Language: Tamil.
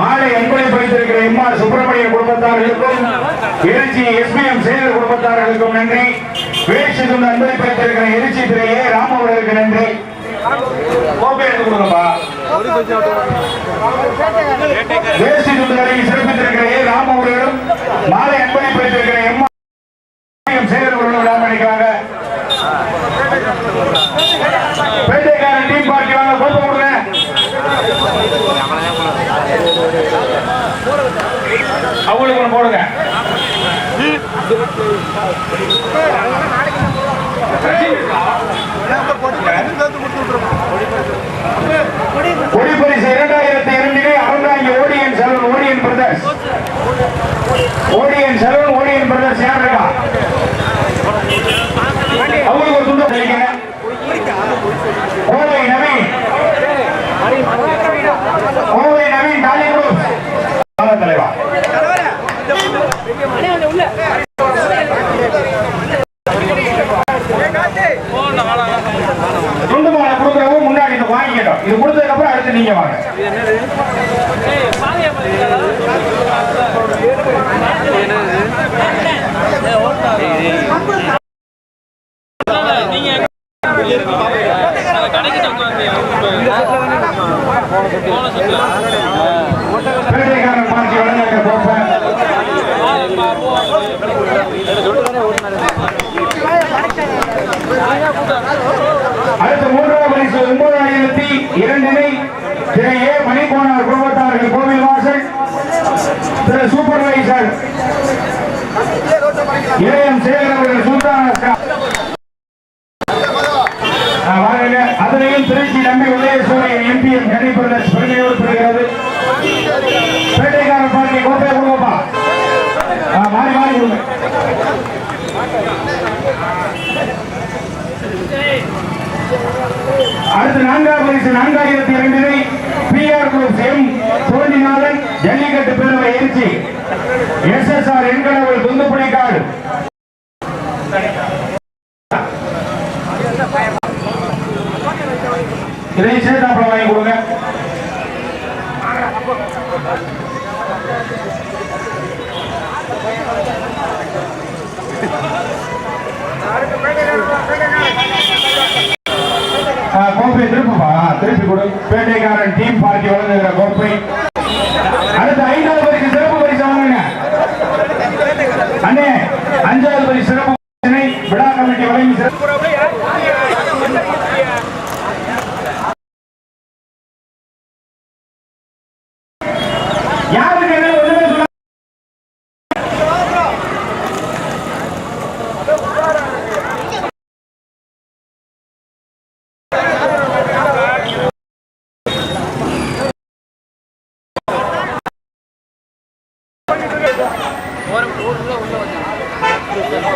மாலை அன்பளை படித்திருக்கிற எம்ஆர் சுப்பிரமணியன் குடும்பத்தார்களுக்கும் எழுச்சி எஸ்பிஎம் சேகர் குடும்பத்தார்களுக்கும் நன்றி. வேட்சி துண்டு அன்பளை படித்திருக்கிற எழுச்சி திரு ஏ ராம் அவர்களுக்கு நன்றி. கோப்பை எடுத்து கொடுங்கப்பா வேஷ்டி துண்டுகளை சிறப்பித்திருக்கிற ஏ ராம் அவர்களும் மாலை அன்பளை படித்திருக்கிற எம்ஆர் சேகர் அவர்களும் விழாம நினைக்கிறாங்க பேட்டைக்காரன் டீம் பார்ட்டி வாங்க கோப்பை கொடுங்க அவங்களுக்கு ஒன்று போடுங்க. முன்னாடி இது கொடுத்ததுக்கு அப்புறம் அடுத்து நீங்க வாங்க பேட்டைக்காரன் பார்ட்டி வழங்குகிற கோப்பை அடுத்த மூன்றாவது இரண்டினை திரு ஏ மணிக்கோணர் குடும்பத்தார்கள் கோவில் வாசல். திரு சூப்பர்வைசர் இளையம் சேகர் அவர்கள் சுல்தான் அதனையும் திருச்சி நம்பி உதயசூரியன் எம்பிஎம் கனி பிரதர்ஸ் பெருமையோடு பெறுகிறது பேட்டைக்காரர் பார்ட்டி கோப்பை கொடுங்கப்பா ஆ, மாறி மாறி கொடுங்க அடுத்து நான்காவது பரிசு நான்காயிரத்தி இரண்டினை PR group M Thondinathan jallikattu பேரவை எரிச்சி எஸ் எஸ் ஆர் எண்கடவுள் துந்துப்புடைக்காடு இதை அப்புறம் வாங்கி கொடுங்க. ஆ, கோப்பை திருப்பப்பா திருப்பி கொடு பேட்டைக்காரன் டீம் பார்ட்டி வழங்குகிற கோப்பை அடுத்த ஐந்தாவது பரிசு சிறப்பு பரிசு. வாங்குங்க அண்ணே அஞ்சாவது பரிசு சிறப்பு பரிசினை விழா கமிட்டி வழங்கி சிறப்பு யார் ஒன்றரை